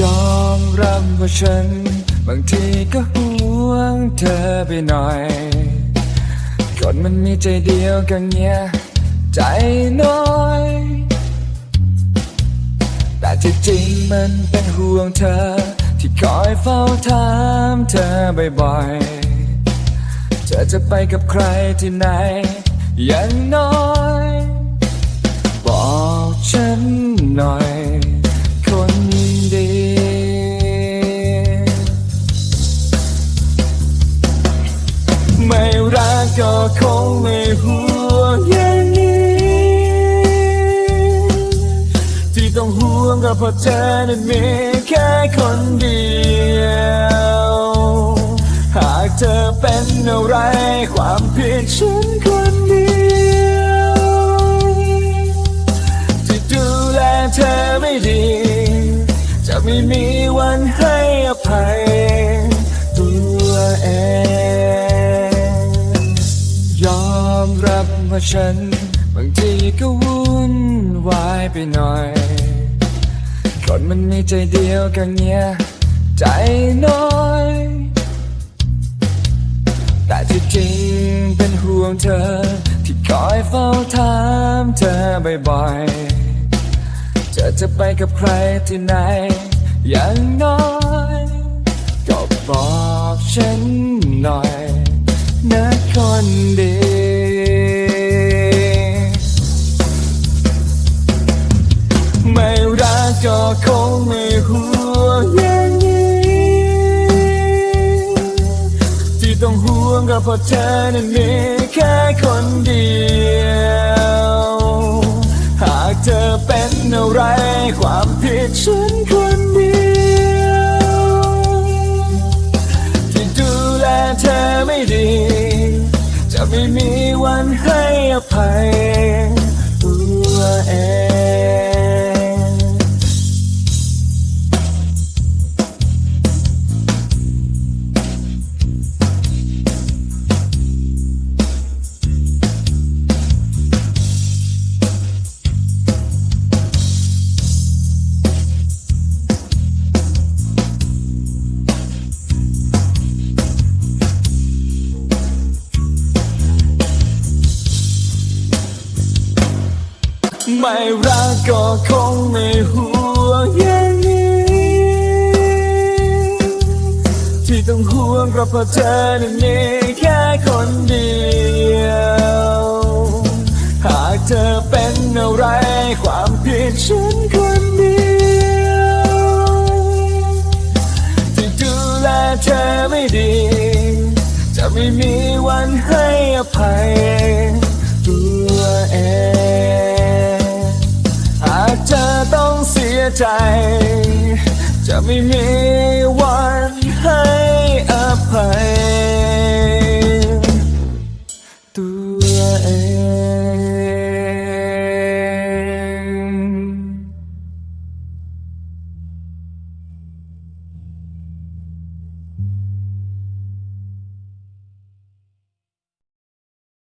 ยอมรับว่าฉัน บางทีก็ห่วงเธอไปหน่อย คนมันมีใจเดียวกันเนี่ยใจน้อย แต่ที่จริงมันเป็นห่วงเธอ ที่คอยเฝ้าถามเธอบ่อยๆ เธอจะไปกับใครที่ไหน อย่างน้อย บอกฉันหน่อย ก็คงไม่ห่วงอย่างนี้ ที่ต้องห่วงก็เพราะเธอนั้นมีแค่คนเดียว หากเธอเป็นอะไรความผิดฉันคนเดียวที่ดูแลเธอไม่ดี จะไม่มีวันให้อภัย ฉัน บางทีก็วุ่นวายไปหน่อย คนมันมีใจเดียวกันเนี่ยใจน้อย แต่ที่จริงเป็นห่วงเธอ ที่คอยเฝ้าถามเธอบ่อยๆเธอจะไปกับใครที่ไหน อย่างน้อยก็บอกฉันหน่อยนะคนดี ก็คงไม่ห่วงอย่างนี้ที่ต้องห่วงก็เพราะเธอนั้นมีแค่คนเดียว หากเธอเป็นอะไรความผิดฉันคนเดียวที่ดูแลเธอไม่ดี จะไม่มีวันให้อภัย ไม่รักก็คงไม่ห่วงอย่างนี้ที่ต้องห่วงเพราะเพราะเธอนั้นมีแค่คนเดียว หากเธอเป็นอะไรความผิดฉันคนเดียวที่ดูแลเธอไม่ดี จะไม่มีวันให้อภัย จ จะไม่มีวันให้อภัย ตัวเอง